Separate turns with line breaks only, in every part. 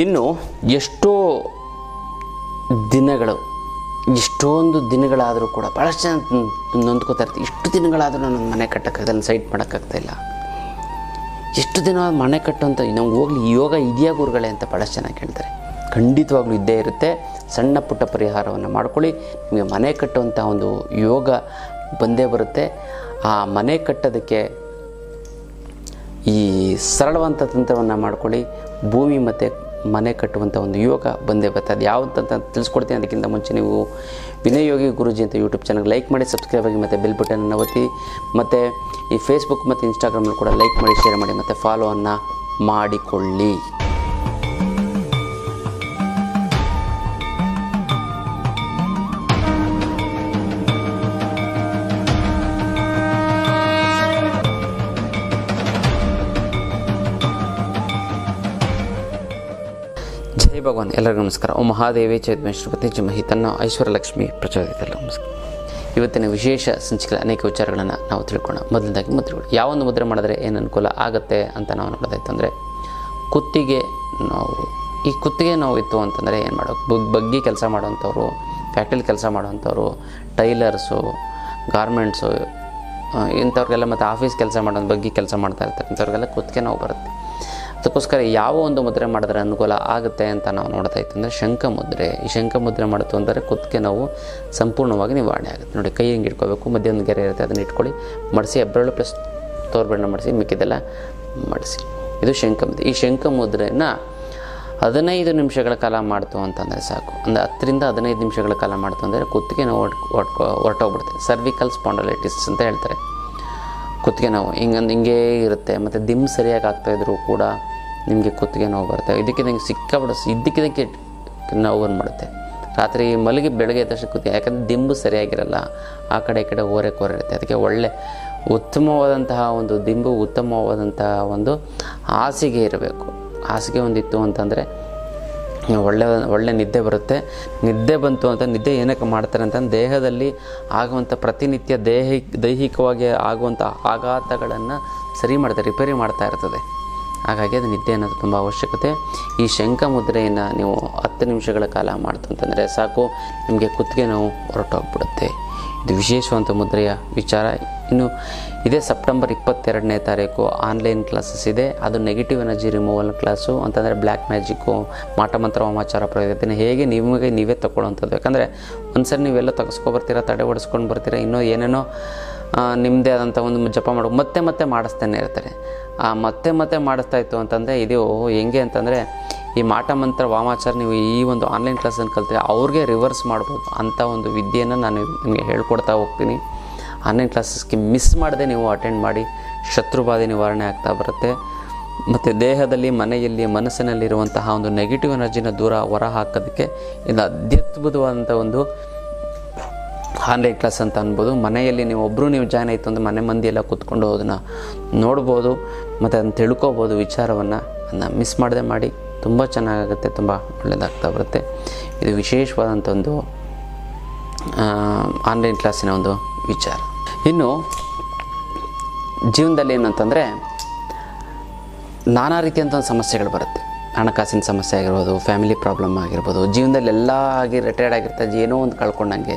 ಇನ್ನು ಎಷ್ಟೋ ದಿನಗಳು, ಎಷ್ಟೊಂದು ದಿನಗಳಾದರೂ ಕೂಡ ಭಾಳಷ್ಟು ಜನ ನೊಂದ್ಕೋತಾ ಇರ್ತೀವಿ ಇಷ್ಟು ದಿನಗಳಾದರೂ ನಾನು ಮನೆ ಕಟ್ಟೋಕ್ಕಾಗಲ್ಲ ಸೈಟ್ ಮಾಡೋಕ್ಕಾಗ್ತಾಯಿಲ್ಲ ಎಷ್ಟು ದಿನ ಮನೆ ಕಟ್ಟುವಂಥ ನಮ್ಗೆ ಹೋಗ್ಲಿ, ಯೋಗ ಇದೆಯಾ ಗುರುಗಳೇ ಅಂತ ಭಾಳಷ್ಟು ಜನ ಕೇಳ್ತಾರೆ. ಖಂಡಿತವಾಗ್ಲೂ ಇದ್ದೇ ಇರುತ್ತೆ. ಸಣ್ಣ ಪುಟ್ಟ ಪರಿಹಾರವನ್ನು ಮಾಡ್ಕೊಳ್ಳಿ. ನಿಮಗೆ ಮನೆ ಕಟ್ಟುವಂಥ ಒಂದು ಯೋಗ ಬಂದೇ ಬರುತ್ತೆ. ಆ ಮನೆ ಕಟ್ಟೋದಕ್ಕೆ ಈ ಸರಳವಂಥ ತಂತ್ರವನ್ನು ಮಾಡ್ಕೊಳ್ಳಿ. ಭೂಮಿ ಮತ್ತು ಮನೆ ಕಟ್ಟುವಂಥ ಒಂದು ಯುವಕ ಬಂದೇ ಬರ್ತಾ ಅದು ಅಂತ ತಿಳಿಸ್ಕೊಡ್ತೀನಿ. ಅದಕ್ಕಿಂತ ಮುಂಚೆ ನೀವು ವಿನಯೋಗಿ ಯೋಗಿ ಗುರುಜಿ ಅಂತ ಯೂಟ್ಯೂಬ್ ಚಾನಲ್ ಲೈಕ್ ಮಾಡಿ ಸಬ್ಸ್ಕ್ರೈಬ್ ಆಗಿ ಮತ್ತು ಬೆಲ್ ಬಟನನ್ನು ಒತ್ತಿ, ಮತ್ತು ಈ ಫೇಸ್ಬುಕ್ ಮತ್ತು ಇನ್ಸ್ಟಾಗ್ರಾಮಲ್ಲಿ ಕೂಡ ಲೈಕ್ ಮಾಡಿ ಶೇರ್ ಮಾಡಿ, ಮತ್ತು ಫಾಲೋವನ್ನು ಮಾಡಿಕೊಳ್ಳಿ. ಜೈ ಭಗವಾನ್ ಎಲ್ಲರಿಗೂ ನಮಸ್ಕಾರ. ಓ ಮಹಾದೇವಿ, ಚೈತನ್ಯ, ಶ್ರೀಪತಿ ಜಿಮಹಿ ತನ್ನ ಐಶ್ವರ್ಯಲಕ್ಷ್ಮಿ ಪ್ರಚೋದಿತಲ್ಲ ನಮಸ್ಕಾರ. ಇವತ್ತಿನ ವಿಶೇಷ ಸಂಚಿಕೆ ಅನೇಕ ವಿಚಾರಗಳನ್ನು ನಾವು ತಿಳ್ಕೊಳ್ಳೋಣ. ಮೊದಲನೇದಾಗಿ ಮುದ್ರೆಗಳು ಯಾವೊಂದು ಮುದ್ರೆ ಮಾಡಿದ್ರೆ ಏನು ಅನುಕೂಲ ಆಗುತ್ತೆ ಅಂತ ನಾವು ನೋಡೋದಾಯ್ತು ಅಂದರೆ ಕುತ್ತಿಗೆ ನಾವು. ಈ ಕುತ್ತಿಗೆ ನಾವು ಇತ್ತು ಅಂತಂದರೆ ಏನು ಮಾಡೋದು? ಬಗ್, ಬಗ್ಗಿ ಕೆಲಸ ಮಾಡೋವಂಥವ್ರು, ಫ್ಯಾಕ್ಟ್ರಿಲಿ ಕೆಲಸ ಮಾಡೋವಂಥವ್ರು, ಟೈಲರ್ಸು, ಗಾರ್ಮೆಂಟ್ಸು ಇಂಥವ್ರಿಗೆಲ್ಲ ಮತ್ತು ಆಫೀಸ್ ಕೆಲಸ ಮಾಡೋ ಬಗ್ಗೆ ಕೆಲಸ ಮಾಡ್ತಾ ಇರ್ತಕ್ಕಂಥವ್ರಿಗೆಲ್ಲ ಕುತ್ತಿಗೆ ನೋವು ಬರುತ್ತೆ. ಅದಕ್ಕೋಸ್ಕರ ಯಾವ ಒಂದು ಮುದ್ರೆ ಮಾಡಿದ್ರೆ ಅನುಕೂಲ ಆಗುತ್ತೆ ಅಂತ ನಾವು ನೋಡ್ತಾ ಇತ್ತು ಅಂದರೆ ಶಂಖ ಮುದ್ರೆ. ಈ ಶಂಖ ಮುದ್ರೆ ಮಾಡಿತು ಅಂದರೆ ಕುತ್ತಿಗೆ ನಾವು ಸಂಪೂರ್ಣವಾಗಿ ನಿವಾರಣೆ ಆಗುತ್ತೆ. ನೋಡಿ, ಕೈ ಹಿಂಗೆ ಇಟ್ಕೋಬೇಕು? ಮಧ್ಯ ಒಂದು ಗೆರೆ ಇರುತ್ತೆ, ಅದನ್ನು ಇಟ್ಕೊಳ್ಳಿ. ಮಡಿಸಿ ಹೆಬ್ಬೆರಳು ಪ್ಲಸ್ ತೋರ್ಬೆಣ್ಣ ಮಾಡಿಸಿ ಮಿಕ್ಕಿದೆಲ್ಲ ಮಡಿಸಿ ಇದು ಶಂಖ ಮುದ್ರೆ. ಈ ಶಂಖ ಮುದ್ರೆಯನ್ನು ಹದಿನೈದು ನಿಮಿಷಗಳ ಕಾಲ ಮಾಡ್ತು ಅಂತಂದರೆ ಸಾಕು. ಅಂದರೆ ಹತ್ತರಿಂದ ಹದಿನೈದು ನಿಮಿಷಗಳ ಕಾಲ ಮಾಡ್ತು ಅಂದರೆ ಕುತ್ತಿಗೆ ನೋವು ಹೊಟ್ ಹೊಟ್ಕೊ ಹೊರಟೋಗ್ಬಿಡುತ್ತೆ. ಸರ್ವಿಕಲ್ ಸ್ಪಾಂಡಲೈಟಿಸ್ ಅಂತ ಹೇಳ್ತಾರೆ. ಕುತ್ತಿಗೆ ನೋವು. ಹಿಂಗಂದು ಹಿಂಗೇ ಇರುತ್ತೆ. ಮತ್ತು ದಿಮ್ ಸರಿಯಾಗಿ ಆಗ್ತಾಯಿದ್ರು ಕೂಡ ನಿಮಗೆ ಕುತ್ತಿಗೆ ನೋವು ಬರುತ್ತೆ. ಇದಕ್ಕೆ ನಿಮಗೆ ಸಿಕ್ಕಾಬಿಡ ಇದ್ದಕ್ಕಿದ್ದಕ್ಕೆ ನೋವು ಮಾಡುತ್ತೆ? ರಾತ್ರಿ ಮಲಗಿ ಬೆಳಗ್ಗೆ ಎದ್ದಷ್ಟು ಕುತ್ತಿಗೆ ಯಾಕಂದರೆ ದಿಂಬು ಸರಿಯಾಗಿರಲ್ಲ. ಆ ಕಡೆ ಈ ಕಡೆ ಓರೆ ಕೋರೆ ಇರುತ್ತೆ. ಅದಕ್ಕೆ ಒಳ್ಳೆ ಉತ್ತಮವಾದಂತಹ ಒಂದು ದಿಂಬು, ಉತ್ತಮವಾದಂತಹ ಒಂದು ಹಾಸಿಗೆ ಇರಬೇಕು. ಹಾಸಿಗೆ ಒಂದಿತ್ತು ಅಂತಂದರೆ ಒಳ್ಳೆ ಒಳ್ಳೆ ನಿದ್ದೆ ಬರುತ್ತೆ. ನಿದ್ದೆ ಬಂತು ಅಂತ, ನಿದ್ದೆ ಏನಕ್ಕೆ ಮಾಡ್ತಾರೆ ಅಂತಂದ್ರೆ ದೇಹದಲ್ಲಿ ಆಗುವಂಥ ಪ್ರತಿನಿತ್ಯ ದೇಹಿ, ದೈಹಿಕವಾಗಿ ಆಗುವಂಥ ಆಘಾತಗಳನ್ನು ಸರಿ ಮಾಡ್ತಾರೆ ರಿಪೇರಿ ಮಾಡ್ತಾ ಇರ್ತದೆ. ಹಾಗಾಗಿ ಅದು ನಿದ್ದೆ ಅನ್ನೋದು ತುಂಬ ಅವಶ್ಯಕತೆ. ಈ ಶಂಖ ಮುದ್ರೆಯನ್ನು ನೀವು ಹತ್ತು ನಿಮಿಷಗಳ ಕಾಲ ಮಾಡ್ತು ಅಂತಂದರೆ ಸಾಕು. ನಿಮಗೆ ಕುತ್ತಿಗೆ ನೋವು ಹೊರಟೋಗ್ಬಿಡುತ್ತೆ. ಇದು ವಿಶೇಷವಂತ ಮುದ್ರೆಯ ವಿಚಾರ. ಇನ್ನು ಇದೇ ಸೆಪ್ಟೆಂಬರ್ ಇಪ್ಪತ್ತೆರಡನೇ ತಾರೀಕು ಆನ್ಲೈನ್ ಕ್ಲಾಸಸ್ ಇದೆ. ಅದು ನೆಗೆಟಿವ್ ಎನರ್ಜಿ ರಿಮೂವಲ್ ಕ್ಲಾಸು. ಅಂತಂದರೆ ಬ್ಲ್ಯಾಕ್ ಮ್ಯಾಜಿಕ್ಕು ಮಾಟಮಂತ್ರ ಹೋಮಾಚಾರ ಪ್ರಯೋಗത്തിന് ಹೇಗೆ ನಿಮಗೆ ನೀವೇ ತಗೊಳ್ಳೋವಂಥದ್ದು ಯಾಕಂದರೆ ಒಂದ್ಸರಿ ನೀವೆಲ್ಲ ತಗಸ್ಕೊಬರ್ತೀರ ತಡೆ ಓಡಿಸ್ಕೊಂಡು ಬರ್ತೀರ, ಇನ್ನೂ ಏನೇನೋ ನಿಮ್ಮದೇ ಆದಂಥ ಒಂದು ಜಪ ಮಾಡೋ. ಮತ್ತೆ ಮತ್ತೆ ಮಾಡಿಸ್ತಾನೆ ಇರ್ತಾರೆ. ಮತ್ತೆ ಮತ್ತೆ ಮಾಡಿಸ್ತಾ ಇತ್ತು ಅಂತಂದರೆ ಇದು ಹೆಂಗೆ ಅಂತಂದರೆ ಈ ಮಾಟ ಮಂತ್ರ ವಾಮಾಚಾರ ನೀವು ಈ ಒಂದು ಆನ್ಲೈನ್ ಕ್ಲಾಸನ್ನು ಕಲಿತರೆ ಅವ್ರಿಗೆ ರಿವರ್ಸ್ ಮಾಡ್ಬೋದು. ಅಂಥ ಒಂದು ವಿದ್ಯೆಯನ್ನು ನಾನು ನಿಮಗೆ ಹೇಳ್ಕೊಡ್ತಾ ಹೋಗ್ತೀನಿ. ಆನ್ಲೈನ್ ಕ್ಲಾಸಸ್ಗೆ ಮಿಸ್ ಮಾಡದೆ ನೀವು ಅಟೆಂಡ್ ಮಾಡಿ ಶತ್ರುಬಾಧೆ ನಿವಾರಣೆ ಆಗ್ತಾ ಬರುತ್ತೆ. ಮತ್ತು ದೇಹದಲ್ಲಿ, ಮನೆಯಲ್ಲಿ, ಮನಸ್ಸಿನಲ್ಲಿರುವಂತಹ ಒಂದು ನೆಗೆಟಿವ್ ಎನರ್ಜಿನ ದೂರ ಹೊರ ಹಾಕೋದಕ್ಕೆ ಇದು ಅತ್ಯದ್ಭುತವಾದಂಥ ಒಂದು ಆನ್ಲೈನ್ ಕ್ಲಾಸ್ ಅಂತ ಅನ್ಬೋದು. ಮನೆಯಲ್ಲಿ ನೀವು ಒಬ್ಬರು ನೀವು ಜಾಯ್ನ್ ಆಯಿತು ಅಂದರೆ ಮನೆ ಮಂದಿ ಎಲ್ಲ ಕೂತ್ಕೊಂಡು ಅದನ್ನು ನೋಡ್ಬೋದು, ಮತ್ತು ಅದನ್ನು ತಿಳ್ಕೊಬೋದು ವಿಚಾರವನ್ನು. ಅದನ್ನು ಮಿಸ್ ಮಾಡದೆ ಮಾಡಿ. ತುಂಬ ಚೆನ್ನಾಗಾಗುತ್ತೆ, ತುಂಬ ಒಳ್ಳೆಯದಾಗ್ತಾ ಬರುತ್ತೆ. ಇದು ವಿಶೇಷವಾದಂಥ ಒಂದು ಆನ್ಲೈನ್ ಕ್ಲಾಸಿನ ಒಂದು ವಿಚಾರ. ಇನ್ನು, ಜೀವನದಲ್ಲಿ ಏನಂತಂದರೆ, ನಾನಾ ರೀತಿಯಂಥ ಒಂದು ಸಮಸ್ಯೆಗಳು ಬರುತ್ತೆ. ಹಣಕಾಸಿನ ಸಮಸ್ಯೆ ಆಗಿರ್ಬೋದು ಫ್ಯಾಮಿಲಿ ಪ್ರಾಬ್ಲಮ್ ಆಗಿರ್ಬೋದು, ಜೀವನದಲ್ಲಿ ಎಲ್ಲ ಆಗಿ ರಿಟೈರ್ಡ್ ಆಗಿರ್ತಾ, ಏನೋ ಒಂದು ಕಳ್ಕೊಂಡಂಗೆ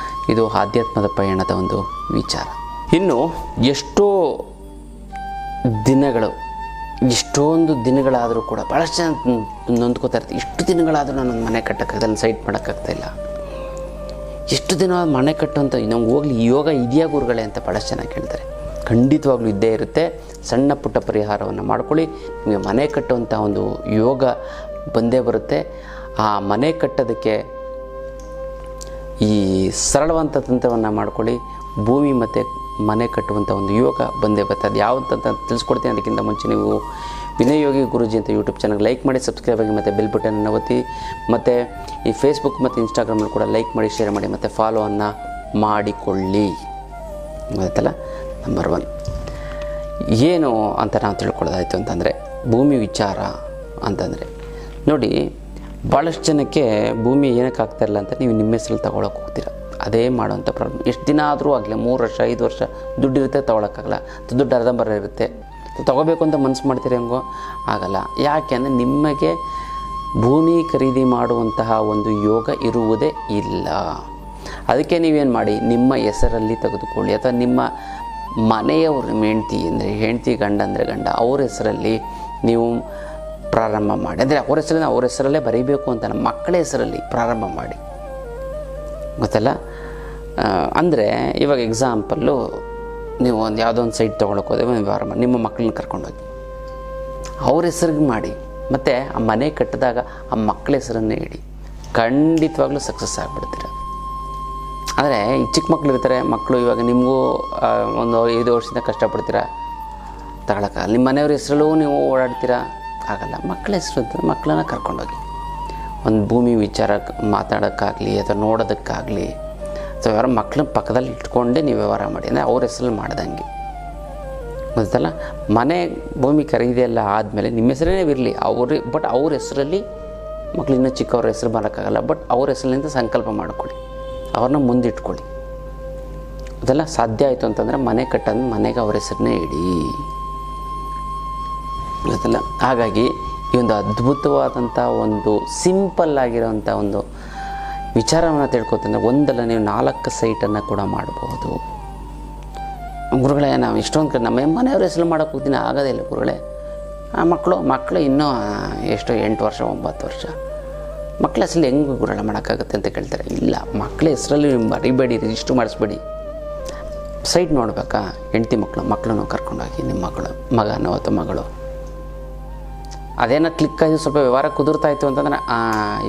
ಇದು ಆಧ್ಯಾತ್ಮದ ಪಯಣದ ಒಂದು ವಿಚಾರ. ಇನ್ನು ಎಷ್ಟೋ ದಿನಗಳು, ಎಷ್ಟೊಂದು ದಿನಗಳಾದರೂ ಕೂಡ ಭಾಳಷ್ಟು ಜನ ನೊಂದ್ಕೋತಾ ಇರ್ತೀವಿ ಇಷ್ಟು ದಿನಗಳಾದರೂ ನಾನು ಮನೆ ಕಟ್ಟೋಕ್ಕಾಗಲ್ಲ ಸೈಟ್ ಮಾಡೋಕ್ಕಾಗ್ತಾಯಿಲ್ಲ ಎಷ್ಟು ದಿನ ಮನೆ ಕಟ್ಟುವಂಥ ನಮ್ಗೆ ಹೋಗ್ಲಿ ಯೋಗ ಇದೆಯಾ ಗುರುಗಳೇ ಅಂತ ಭಾಳಷ್ಟು ಜನ ಕೇಳ್ತಾರೆ. ಖಂಡಿತವಾಗ್ಲೂ ಇದ್ದೇ ಇರುತ್ತೆ. ಸಣ್ಣ ಪುಟ್ಟ ಪರಿಹಾರವನ್ನು ಮಾಡ್ಕೊಳ್ಳಿ. ನಿಮಗೆ ಮನೆ ಕಟ್ಟುವಂಥ ಒಂದು ಯೋಗ ಬಂದೇ ಬರುತ್ತೆ. ಆ ಮನೆ ಕಟ್ಟೋದಕ್ಕೆ ಈ ಸರಳವಂಥ ತಂತ್ರವನ್ನು ಮಾಡ್ಕೊಳ್ಳಿ. ಭೂಮಿ ಮತ್ತು ಮನೆ ಕಟ್ಟುವಂಥ ಒಂದು ಯುವಕ ಬಂದೇ ಬರ್ತದೆ. ಅದು ಯಾವಂತ ತಿಳಿಸ್ಕೊಡ್ತೀನಿ. ಅದಕ್ಕಿಂತ ಮುಂಚೆ ನೀವು ವಿನಯೋಗಿ ಯೋಗಿ ಗುರುಜಿ ಅಂತ ಯೂಟ್ಯೂಬ್ ಚಾನಲ್ ಲೈಕ್ ಮಾಡಿ ಸಬ್ಸ್ಕ್ರೈಬ್ ಆಗಿ ಮತ್ತು ಬೆಲ್ ಬಟನ್ ಒತ್ತಿ, ಮತ್ತು ಈ ಫೇಸ್ಬುಕ್ ಮತ್ತು ಇನ್ಸ್ಟಾಗ್ರಾಮಲ್ಲಿ ಕೂಡ ಲೈಕ್ ಮಾಡಿ ಶೇರ್ ಮಾಡಿ, ಮತ್ತು ಫಾಲೋವನ್ನು ಮಾಡಿಕೊಳ್ಳಿ. ಗೊತ್ತಲ್ಲ ನಂಬರ್ ಒನ್ ಏನು ಅಂತ ನಾವು ತಿಳ್ಕೊಳ್ಳೋದಾಯಿತು ಅಂತಂದರೆ, ಭೂಮಿ ವಿಚಾರ ಅಂತಂದರೆ. ನೋಡಿ ಭಾಳಷ್ಟು ಜನಕ್ಕೆ ಭೂಮಿ ಏನಕ್ಕೆ ಇಲ್ಲ ಅಂತ ನೀವು ನಿಮ್ಮ ಹೆಸರಲ್ಲಿ ತಗೊಳಕ್ಕೆ ಹೋಗ್ತೀರ. ಅದೇ ಮಾಡೋವಂಥ ಪ್ರಾಬ್ಲಮ್ ಎಷ್ಟು ದಿನ ಆದರೂ ಆಗಲಿ, ಮೂರು ವರ್ಷ, ಐದು ವರ್ಷ ದುಡ್ಡಿರುತ್ತೆ ತೊಗೊಳಕ್ಕಾಗಲ್ಲ. ದುಡ್ಡು ಬರ ಇರುತ್ತೆ. ತೊಗೋಬೇಕು ಅಂತ ಮನಸ್ಸು ಮಾಡ್ತೀರಿ ಹೆಂಗೋ? ಆಗಲ್ಲ. ಯಾಕೆ ಅಂದರೆ ನಿಮಗೆ ಭೂಮಿ ಖರೀದಿ ಮಾಡುವಂತಹ ಒಂದು ಯೋಗ ಇರುವುದೇ ಇಲ್ಲ. ಅದಕ್ಕೆ ನೀವೇನು ಮಾಡಿ? ನಿಮ್ಮ ಹೆಸರಲ್ಲಿ ತೆಗೆದುಕೊಳ್ಳಿ. ಅಥವಾ ನಿಮ್ಮ ಮನೆಯವ್ರ ಹೆಂಡ್ತಿ ಅಂದರೆ, ಹೆಂಡ್ತಿ ಗಂಡ ಅಂದರೆ ಗಂಡ, ಅವ್ರ ಹೆಸರಲ್ಲಿ ನೀವು ಪ್ರಾರಂಭ ಮಾಡಿ. ಅಂದರೆ ಅವ್ರ ಹೆಸರಲ್ಲಿ ಅವ್ರ ಹೆಸರಲ್ಲೇ ಬರೀಬೇಕು ಅಂತ ನಮ್ಮ ಮಕ್ಕಳ ಹೆಸರಲ್ಲಿ ಪ್ರಾರಂಭ ಮಾಡಿ. ಗೊತ್ತಲ್ಲ? ಅಂದರೆ ಇವಾಗ ಎಕ್ಸಾಂಪಲ್ಲು ನೀವು ಒಂದು ಯಾವುದೋ ಒಂದು ಸೈಟ್ ತೊಗೊಳಕ್ಕೆ ವ್ಯವಹಾರ ಮಾಡಿ, ನಿಮ್ಮ ಮಕ್ಕಳನ್ನ ಕರ್ಕೊಂಡೋಗಿ ಅವ್ರ ಹೆಸರಿಗೆ ಮಾಡಿ. ಮತ್ತು ಆ ಮನೆ ಕಟ್ಟಿದಾಗ ಆ ಮಕ್ಕಳ ಹೆಸರನ್ನೇ ಇಡಿ. ಖಂಡಿತವಾಗ್ಲೂ ಸಕ್ಸಸ್ ಆಗಿಬಿಡ್ತೀರ. ಆದರೆ ಈ ಚಿಕ್ಕ ಮಕ್ಕಳು ಇರ್ತಾರೆ ಮಕ್ಕಳು ಇವಾಗ ನಿಮಗೂ ಒಂದು ಐದು ವರ್ಷದಿಂದ ಕಷ್ಟಪಡ್ತೀರಾ. ತಗೊಳಕ್ಕಾಗಲ್ಲ ನಿಮ್ಮ ಮನೆಯವ್ರ ಹೆಸರಲ್ಲೂ ನೀವು ಓಡಾಡ್ತೀರಾ. ಆಗಲ್ಲ. ಮಕ್ಕಳ ಹೆಸರು ಅಂತ ಮಕ್ಕಳನ್ನ ಕರ್ಕೊಂಡೋಗಿ. ಒಂದು ಭೂಮಿ ವಿಚಾರಕ್ಕೆ ಮಾತಾಡೋಕ್ಕಾಗಲಿ ಅಥವಾ ನೋಡೋದಕ್ಕಾಗಲಿ ಅಥವಾ ಯಾರೋ ಮಕ್ಕಳನ್ನ ಪಕ್ಕದಲ್ಲಿ ಇಟ್ಕೊಂಡೇ ನೀವು ವ್ಯವಹಾರ ಮಾಡಿ. ಅಂದರೆ ಅವ್ರ ಹೆಸರಲ್ಲಿ ಮಾಡ್ದಂಗೆ. ಗೊತ್ತಲ್ಲ? ಮನೆ ಭೂಮಿ ಖರೀದಿಯೆಲ್ಲ ಆದಮೇಲೆ ನಿಮ್ಮ ಹೆಸರೇ ಇರಲಿ. ಅವ್ರ, ಬಟ್ ಅವ್ರ ಹೆಸರಲ್ಲಿ ಮಕ್ಳು ಇನ್ನೂ ಚಿಕ್ಕವ್ರ ಹೆಸರು ಬರೋಕ್ಕಾಗಲ್ಲ ಬಟ್ ಅವ್ರ ಹೆಸರಿನಿಂದ ಸಂಕಲ್ಪ ಮಾಡ್ಕೊಳ್ಳಿ. ಅವ್ರನ್ನ ಮುಂದಿಟ್ಕೊಳ್ಳಿ. ಅದೆಲ್ಲ ಸಾಧ್ಯ ಆಯಿತು ಅಂತಂದರೆ ಮನೆ ಕಟ್ಟಂದು ಮನೆಗೆ ಅವ್ರ ಹೆಸರನ್ನೇ ಇಡಿ. ಗೊತ್ತಲ್ಲ? ಹಾಗಾಗಿ ಈ ಒಂದು ಅದ್ಭುತವಾದಂಥ ಒಂದು ಸಿಂಪಲ್ ಆಗಿರೋಂಥ ಒಂದು ವಿಚಾರವನ್ನು ತಿಳ್ಕೊತಂದ್ರೆ ಒಂದಲ್ಲ, ನೀವು ನಾಲ್ಕು ಸೈಟನ್ನು ಕೂಡ ಮಾಡಬಹುದು ಗುರುಗಳೇ, ನಾವು ಇಷ್ಟೊಂದು ಕಡೆ ನಮ್ಮ ಮನೆಯವ್ರ ಹೆಸರು ಮಾಡೋಕೆ ಹೋಗ್ತೀನಿ, ಆಗೋದೇ ಇಲ್ಲ ಗುರುಗಳೇ. ಆ ಮಕ್ಕಳು ಮಕ್ಕಳು ಇನ್ನೂ ಎಷ್ಟು ಎಂಟು ವರ್ಷ, ಒಂಬತ್ತು ವರ್ಷ. ಮಕ್ಕಳ ಹೆಸರು ಹೆಂಗೆ ಗುರುಗಳ ಮಾಡೋಕ್ಕಾಗುತ್ತೆ ಅಂತ ಕೇಳ್ತಾರೆ. ಇಲ್ಲ ಮಕ್ಕಳ ಹೆಸರಲ್ಲಿ ಮರಿಬೇಡಿ, ರಿಜಿಸ್ಟ್ರ್ ಮಾಡಿಸ್ಬೇಡಿ. ಸೈಟ್ ನೋಡಬೇಕಾ? ಹೆಂಡ್ತಿ ಮಕ್ಕಳು, ಮಕ್ಕಳನ್ನು ಕರ್ಕೊಂಡೋಗಿ, ನಿಮ್ಮ ಮಕ್ಕಳು, ಮಗನೋ ಅಥವಾ ಮಗಳು. ಅದೇನೋ ಕ್ಲಿಕ್ ಆಗಿ ಸ್ವಲ್ಪ ವ್ಯವಹಾರ ಕುದುರ್ತಾ ಇತ್ತು ಅಂತಂದ್ರೆ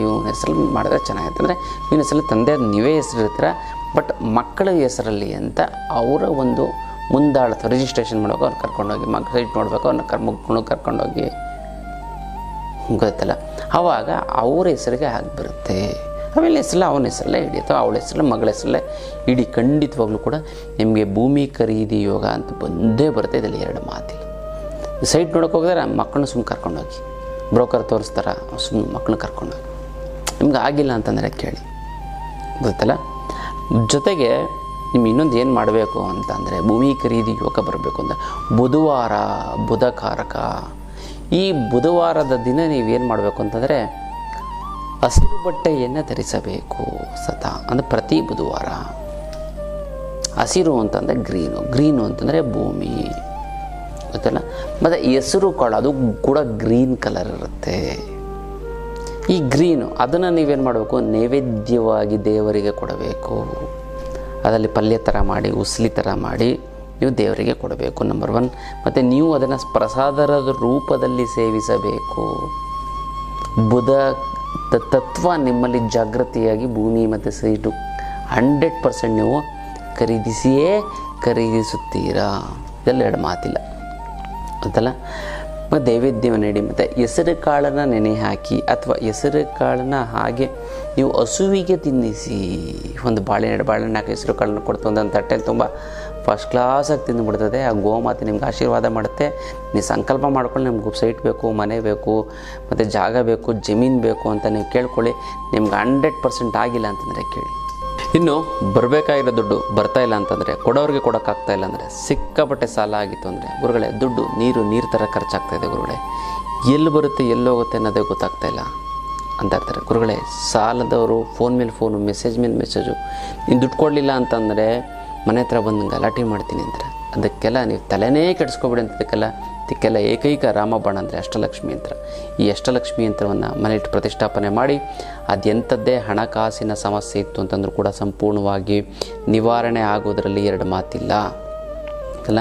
ಇವನ ಹೆಸರಲ್ಲಿ ಮಾಡಿದ್ರೆ ಚೆನ್ನಾಗಿತ್ತು. ಅಂದರೆ ಇವನ ಹೆಸರಲ್ಲಿ ತಂದೆ ನೀವೇ ಹೆಸರು ಇರ್ತೀರ ಬಟ್ ಮಕ್ಕಳ ಹೆಸರಲ್ಲಿ ಅಂತ ಅವರ ಒಂದು ಮುಂದಾಳತ್ವ ರಿಜಿಸ್ಟ್ರೇಷನ್ ಮಾಡೋಕೆ ಅವ್ರು ಕರ್ಕೊಂಡೋಗಿ ಮಕ್ಕಳು ಸೈಟ್ ನೋಡಬೇಕು ಅವ್ರನ್ನ ಕರ್ ಮಕ್ಕಳು ಕರ್ಕೊಂಡೋಗಿ ಗೊತ್ತಲ್ಲ. ಆವಾಗ ಅವ್ರ ಹೆಸರಿಗೆ ಆಗಿ ಬರುತ್ತೆ. ಆಮೇಲೆ ಹೆಸರಲ್ಲ ಅವನ ಹೆಸರಲ್ಲೇ ಅಥವಾ ಅವಳ ಹೆಸರಲ್ಲೇ ಮಗಳ ಹೆಸರಲ್ಲೇ ಇಡಿ ಖಂಡಿತವಾಗ್ಲೂ ಕೂಡ ನಿಮಗೆ ಭೂಮಿ ಖರೀದಿ ಯೋಗ ಅಂತ ಬಂದೇ ಬರುತ್ತೆ. ಇದರಲ್ಲಿ ಎರಡು ಮಾತಿಲ್ಲ. ಸೈಟ್ ನೋಡೋಕೆ ಹೋಗಿದ್ರೆ, ಮಕ್ಕಳನ್ನ ಸುಮ್ಮನೆ ಕರ್ಕೊಂಡೋಗಿ. ಬ್ರೋಕರ್ ತೋರಿಸ್ತಾರ ಸುಮ್ಮನೆ ಮಕ್ಕಳನ್ನ ಕರ್ಕೊಂಡೋಗಿ. ನಿಮ್ಗೆ ಆಗಿಲ್ಲ ಅಂತಂದರೆ ಕೇಳಿ. ಗೊತ್ತಲ್ಲ? ಜೊತೆಗೆ ನಿಮ್ಗೆ ಇನ್ನೊಂದು ಏನು ಮಾಡಬೇಕು ಅಂತಂದರೆ, ಭೂಮಿ ಖರೀದಿ ಯೋಗ ಬರಬೇಕು ಅಂದರೆ, ಬುಧವಾರ ಬುಧಕಾರಕ. ಈ ಬುಧವಾರದ ದಿನ ನೀವೇನು ಮಾಡಬೇಕು ಅಂತಂದರೆ, ಹಸಿರು ಬಟ್ಟೆಯನ್ನು ಧರಿಸಬೇಕು ಸದಾ ಅಂದರೆ ಪ್ರತಿ ಬುಧವಾರ. ಹಸಿರು ಅಂತಂದರೆ ಗ್ರೀನು. ಗ್ರೀನು ಅಂತಂದರೆ ಭೂಮಿ. ಗೊತ್ತಲ್ಲ. ಮತ್ತು ಹೆಸರು ಕಾಳು, ಅದು ಕೂಡ ಗ್ರೀನ್ ಕಲರ್ ಇರುತ್ತೆ. ಈ ಗ್ರೀನು, ಅದನ್ನು ನೀವೇನು ಮಾಡಬೇಕು? ನೈವೇದ್ಯವಾಗಿ ದೇವರಿಗೆ ಕೊಡಬೇಕು. ಅದರಲ್ಲಿ ಪಲ್ಯ ಥರ ಮಾಡಿ, ಉಸ್ಲಿ ಥರ ಮಾಡಿ ನೀವು ದೇವರಿಗೆ ಕೊಡಬೇಕು ನಂಬರ್ ಒನ್ ಮತ್ತು ನೀವು ಅದನ್ನು ಪ್ರಸಾದರ ರೂಪದಲ್ಲಿ ಸೇವಿಸಬೇಕು. ಬುಧ ತತ್ವ ನಿಮ್ಮಲ್ಲಿ ಜಾಗೃತಿಯಾಗಿ ಭೂಮಿ ಮತ್ತು ಸೀಟು ಹಂಡ್ರೆಡ್ ಪರ್ಸೆಂಟ್ ನೀವು ಖರೀದಿಸಿಯೇ ಖರೀದಿಸುತ್ತೀರಾ? ಇದೆಲ್ಲ ಎರಡು ಮಾತಿಲ್ಲ. ಅಂತಲ್ಲ? ಮತ್ತು ನೈವೇದ್ಯವನ್ನು ನೀಡಿ, ಮತ್ತು ಹೆಸರು ಕಾಳನ್ನು ನೆನೆ ಹಾಕಿ ಅಥವಾ ಹೆಸರು ಕಾಳನ್ನು ಹಾಗೆ ನೀವು ಹಸುವಿಗೆ ತಿನ್ನಿಸಿ. ಒಂದು ಬಾಳೆಹಣ್ಣು ಬಾಳೆಹಣ್ಣು ಹಾಕಿ ಹೆಸರು ಕಾಳನ್ನು ಕೊಡ್ತು ಒಂದು ತಟ್ಟೆಯಲ್ಲಿ ತುಂಬ ಫಸ್ಟ್ ಕ್ಲಾಸಾಗಿ ತಿಂದುಬಿಡ್ತದೆ ಆ ಗೋಮಾತೆ ನಿಮ್ಗೆ ಆಶೀರ್ವಾದ ಮಾಡುತ್ತೆ. ನೀವು ಸಂಕಲ್ಪ ಮಾಡ್ಕೊಂಡು ನಿಮ್ಗೆ ಸೈಟ್ ಬೇಕು, ಮನೆ ಬೇಕು, ಮತ್ತು ಜಾಗ ಬೇಕು, ಜಮೀನು ಬೇಕು ಅಂತ ನೀವು ಕೇಳ್ಕೊಳ್ಳಿ. ನಿಮ್ಗೆ ಹಂಡ್ರೆಡ್ ಪರ್ಸೆಂಟ್ ಆಗಿಲ್ಲ ಅಂತಂದರೆ ಕೇಳಿ. ಇನ್ನು ಬರಬೇಕಾಗಿರೋ ದುಡ್ಡು ಬರ್ತಾ ಇಲ್ಲ ಅಂತಂದರೆ, ಕೊಡೋರಿಗೆ ಕೊಡೋಕ್ಕಾಗ್ತಾ ಇಲ್ಲ ಅಂದರೆ, ಸಿಕ್ಕಾಪಟ್ಟೆ ಸಾಲ ಆಗಿತ್ತು ಅಂದರೆ, ಗುರುಗಳೇ, ದುಡ್ಡು ನೀರು ನೀರು ಥರ ಖರ್ಚಾಗ್ತಾ ಇದೆ ಗುರುಗಳೇ. ಎಲ್ಲಿ ಬರುತ್ತೆ, ಎಲ್ಲಿ ಹೋಗುತ್ತೆ ಅನ್ನೋದೇ ಗೊತ್ತಾಗ್ತಾ ಇಲ್ಲ. ಅಂತ ಇರ್ತಾರೆ ಗುರುಗಳೇ, ಸಾಲದವರು ಫೋನ್ ಮೇಲೆ ಫೋನು ಮೆಸೇಜ್ ಮೇಲೆ ಮೆಸೇಜು ನೀನು ದುಡ್ಡು ಕೊಡಲಿಲ್ಲ ಅಂತಂದರೆ ಮನೆ ಹತ್ರ ಬಂದು ಗಲಾಟೆ ಮಾಡ್ತೀನಿ ಅಂತಾರೆ. ಅದಕ್ಕೆಲ್ಲ ನೀವು ತಲೆನೇ ಕೆಡಿಸ್ಕೊಬೇಡಿ ಅಂತದಕ್ಕೆಲ್ಲ ಇದಕ್ಕೆಲ್ಲ ಏಕೈಕ ರಾಮಬಾಣ ಅಂದರೆ ಅಷ್ಟಲಕ್ಷ್ಮಿ ಯಂತ್ರ. ಈ ಅಷ್ಟಲಕ್ಷ್ಮಿ ಯಂತ್ರವನ್ನು ಮನೆಯಿಟ್ಟು ಪ್ರತಿಷ್ಠಾಪನೆ ಮಾಡಿ ಅದೆಂಥದ್ದೇ ಹಣಕಾಸಿನ ಸಮಸ್ಯೆ ಇತ್ತು ಅಂತಂದರೂ ಕೂಡ ಸಂಪೂರ್ಣವಾಗಿ ನಿವಾರಣೆ ಆಗೋದರಲ್ಲಿ ಎರಡು ಮಾತಿಲ್ಲ. ಅಲ್ಲ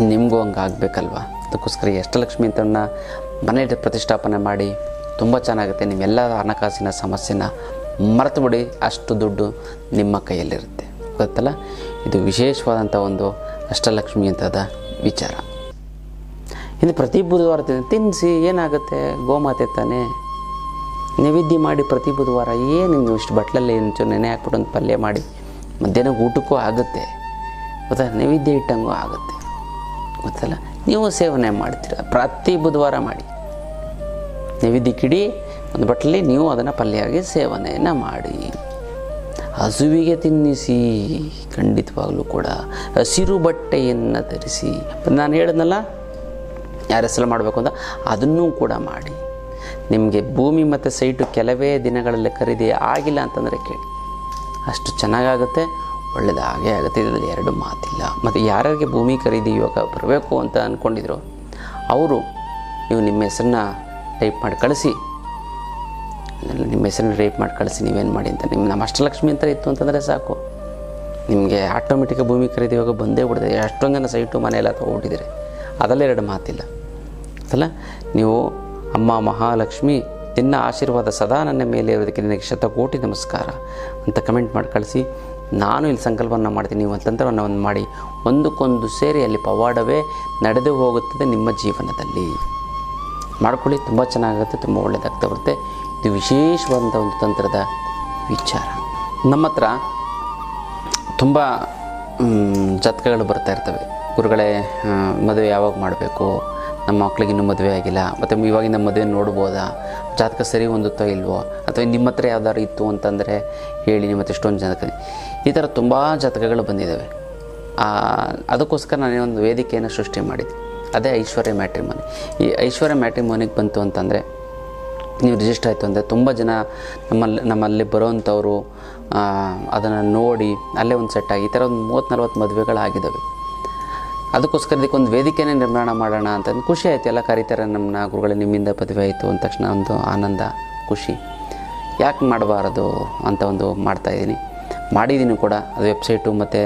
ನಿಮಗೂ ಹಂಗೆ ಆಗಬೇಕಲ್ವ? ಅದಕ್ಕೋಸ್ಕರ ಈ ಅಷ್ಟಲಕ್ಷ್ಮಿ ಅಂತನ್ನ ಮನೆ ಪ್ರತಿಷ್ಠಾಪನೆ ಮಾಡಿ ತುಂಬ ಚೆನ್ನಾಗುತ್ತೆ. ನಿಮ್ಮೆಲ್ಲ ಹಣಕಾಸಿನ ಸಮಸ್ಯೆನ ಮರೆತುಬಿಡಿ. ಅಷ್ಟು ದುಡ್ಡು ನಿಮ್ಮ ಕೈಯಲ್ಲಿರುತ್ತೆ. ಗೊತ್ತಲ್ಲ? ಇದು ವಿಶೇಷವಾದಂಥ ಒಂದು ಅಷ್ಟಲಕ್ಷ್ಮಿ ಅಂತದ ವಿಚಾರ. ಇನ್ನು ಪ್ರತಿ ಬುಧವಾರ ತಿನ್- ತಿನ್ನಿಸಿ ಏನಾಗುತ್ತೆ? ಗೋಮಾತೆ ತಾನೇ. ನೈವೇದ್ಯ ಮಾಡಿ ಪ್ರತಿ ಬುಧವಾರ ಏನು ಇಷ್ಟು ಬಟ್ಲಲ್ಲಿ ಏನು ನೆನೆ ಹಾಕ್ಬಿಟ್ಟು ಒಂದು ಪಲ್ಯ ಮಾಡಿ ಮಧ್ಯಾಹ್ನ ಊಟಕ್ಕೂ ಆಗುತ್ತೆ. ಗೊತ್ತಾ? ನೈವೇದ್ಯ ಇಟ್ಟಂಗೂ ಆಗುತ್ತೆ. ಗೊತ್ತಲ್ಲ? ನೀವು ಸೇವನೆ ಮಾಡ್ತೀರ. ಪ್ರತಿ ಬುಧವಾರ ಮಾಡಿ. ನೈವೇದ್ಯಕ್ಕಿಡಿ ಒಂದು ಬಟ್ಟಲಿ ನೀವು ಅದನ್ನು ಪಲ್ಯಾಗಿ ಸೇವನೆಯನ್ನು ಮಾಡಿ. ಹಸುವಿಗೆ ತಿನ್ನಿಸಿ, ಖಂಡಿತವಾಗಲೂ ಕೂಡ. ಹಸಿರು ಬಟ್ಟೆಯನ್ನು ಧರಿಸಿ. ನಾನು ಹೇಳಿದ್ನಲ್ಲ? ಯಾರ ಹೆಸರು ಮಾಡಬೇಕು ಅಂತ? ಅದನ್ನೂ ಕೂಡ ಮಾಡಿ. ನಿಮಗೆ ಭೂಮಿ ಮತ್ತು ಸೈಟು ಕೆಲವೇ ದಿನಗಳಲ್ಲಿ ಖರೀದಿ ಆಗಿಲ್ಲ ಅಂತಂದರೆ ಕೇಳಿ. ಅಷ್ಟು ಚೆನ್ನಾಗಾಗುತ್ತೆ. ಒಳ್ಳೆಯದು ಹಾಗೇ ಆಗುತ್ತೆ ಇದರಲ್ಲಿ ಎರಡು ಮಾತಿಲ್ಲ. ಮತ್ತು ಯಾರ್ಯಾರಿಗೆ ಭೂಮಿ ಖರೀದಿ ಇವಾಗ ಬರಬೇಕು ಅಂತ ಅಂದ್ಕೊಂಡಿದ್ರು ಅವರು ನೀವು ನಿಮ್ಮ ಹೆಸರನ್ನ ಟೈಪ್ ಮಾಡಿ ಕಳಿಸಿ. ನಿಮ್ಮ ಹೆಸರನ್ನ ಟೈಪ್ ಮಾಡಿ ಕಳಿಸಿ, ನೀವೇನು ಮಾಡಿ ಅಂತ. ನಿಮ್ಮ ನಮ್ಮ ಅಷ್ಟಲಕ್ಷ್ಮಿ ಅಂತ ಇತ್ತು ಅಂತಂದರೆ ಸಾಕು. ನಿಮಗೆ ಆಟೋಮೆಟಿಕ್ ಭೂಮಿ ಖರೀದಿ ಇವಾಗ ಬಂದೇ ಬಿಡ್ತದೆ ಎಷ್ಟೊಂದು ಜನ ಸೈಟು ಮನೆಯೆಲ್ಲ ತೊಗೊಬಿಟ್ಟಿದ್ದೀರಿ ಅದೆಲ್ಲ ಎರಡು ಮಾತಿಲ್ಲ. ಅಲ್ಲ ನೀವು ಅಮ್ಮ ಮಹಾಲಕ್ಷ್ಮಿ, ನಿನ್ನ ಆಶೀರ್ವಾದ ಸದಾ ನನ್ನ ಮೇಲೆ ಇರೋದಕ್ಕೆ ನಿನಗೆ ಶತಕೋಟಿ ನಮಸ್ಕಾರ ಅಂತ ಕಮೆಂಟ್ ಮಾಡಿ ಕಳಿಸಿ. ನಾನು ಇಲ್ಲಿ ಸಂಕಲ್ಪವನ್ನು ಮಾಡ್ತೀನಿ, ನೀವು ತಂತ್ರವನ್ನು ಒಂದು ಮಾಡಿ, ಒಂದಕ್ಕೊಂದು ಸೇರಿ ಅಲ್ಲಿ ಪವಾಡವೇ ನಡೆದು ಹೋಗುತ್ತದೆ ನಿಮ್ಮ ಜೀವನದಲ್ಲಿ. ಮಾಡ್ಕೊಳ್ಳಿ, ತುಂಬ ಚೆನ್ನಾಗುತ್ತೆ ತುಂಬ ಒಳ್ಳೆಯದಾಗ್ತಾ ಬರುತ್ತೆ. ಇದು ವಿಶೇಷವಾದಂಥ ಒಂದು ತಂತ್ರದ ವಿಚಾರ. ನಮ್ಮ ಹತ್ರ ತುಂಬ ಜತ್ಕಗಳು ಬರ್ತಾ ಇರ್ತವೆ. ಗುರುಗಳೇ ಮದುವೆ ಯಾವಾಗ ಮಾಡಬೇಕು? ನಮ್ಮ ಮಕ್ಳಿಗೆ ಇನ್ನೂ ಮದುವೆ ಆಗಿಲ್ಲ. ಮತ್ತು ಇವಾಗಿನ ಮದುವೆ ನೋಡ್ಬೋದಾ? ಜಾತಕ ಸರಿ ಹೊಂದುತ್ತೋ ಇಲ್ವೋ? ಅಥವಾ ನಿಮ್ಮ ಹತ್ರ ಯಾವ್ದಾದ್ರು ಇತ್ತು ಅಂತಂದರೆ ಹೇಳಿ ನಿಮ್ಮ ಹತ್ರ ಎಷ್ಟೊಂದು ಜಾತಕ ಈ ಥರ ತುಂಬ ಜಾತಕಗಳು ಬಂದಿದ್ದಾವೆ ಅದಕ್ಕೋಸ್ಕರ ನಾನೇ ಒಂದು ವೇದಿಕೆಯನ್ನು ಸೃಷ್ಟಿ ಮಾಡಿದ್ದೆ ಅದೇ ಐಶ್ವರ್ಯ ಮ್ಯಾಟ್ರಿಮೋನಿ. ಈ ಐಶ್ವರ್ಯ ಮ್ಯಾಟ್ರಿಮೋನಿಗೆ ಬಂತು ಅಂತಂದರೆ ನೀವು ರಿಜಿಸ್ಟರ್ ಆಯಿತು ಅಂದರೆ ತುಂಬ ಜನ ನಮ್ಮಲ್ಲಿ ನಮ್ಮಲ್ಲಿ ಬರೋವಂಥವ್ರು ಅದನ್ನು ನೋಡಿ ಅಲ್ಲೇ ಒಂದು ಸೆಟ್ ಆಗಿ ಈ ಥರ ಒಂದು ಮೂವತ್ತು ನಲ್ವತ್ತು ಮದುವೆಗಳಾಗಿದ್ದಾವೆ ಅದಕ್ಕೋಸ್ಕರ ಇದಕ್ಕೊಂದು ವೇದಿಕೆನೇ ನಿರ್ಮಾಣ ಮಾಡೋಣ ಅಂತಂದು ಖುಷಿ ಆಯಿತು. ಎಲ್ಲ ಕರೀತಾರೆ. ನಮ್ಮನ್ನ ಗುರುಗಳು ನಿಮ್ಮಿಂದ ಪದವಿ ಆಯಿತು ಅಂದ ತಕ್ಷಣ ಒಂದು ಆನಂದ ಖುಷಿ. ಯಾಕೆ ಮಾಡಬಾರದು ಅಂತ ಒಂದು ಮಾಡ್ತಾಯಿದ್ದೀನಿ ಮಾಡಿದ್ದೀನಿ ಕೂಡ. ಅದು ವೆಬ್ಸೈಟು ಮತ್ತು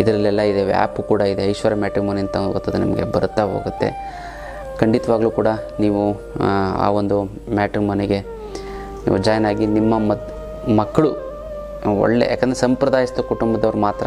ಇದರಲ್ಲೆಲ್ಲ ಇದೆ. ಆ್ಯಪು ಕೂಡ ಇದೆ. ಐಶ್ವರ್ಯ ಮ್ಯಾಟ್ರಿಮೋನಿ ಅಂತ ಗೊತ್ತದೆ ನಿಮಗೆ? ಬರುತ್ತಾ ಹೋಗುತ್ತೆ. ಖಂಡಿತವಾಗ್ಲೂ ಕೂಡ ನೀವು ಆ, ಒಂದು ಮ್ಯಾಟ್ರಿಮೋನಿಗೆ ನೀವು ಜಾಯ್ನ್ ಆಗಿ ನಿಮ್ಮ ಮಕ್ಕಳು ಒಳ್ಳೆ ಯಾಕಂದರೆ ಸಂಪ್ರದಾಯಸ್ಥ ಕುಟುಂಬದವ್ರು ಮಾತ್ರ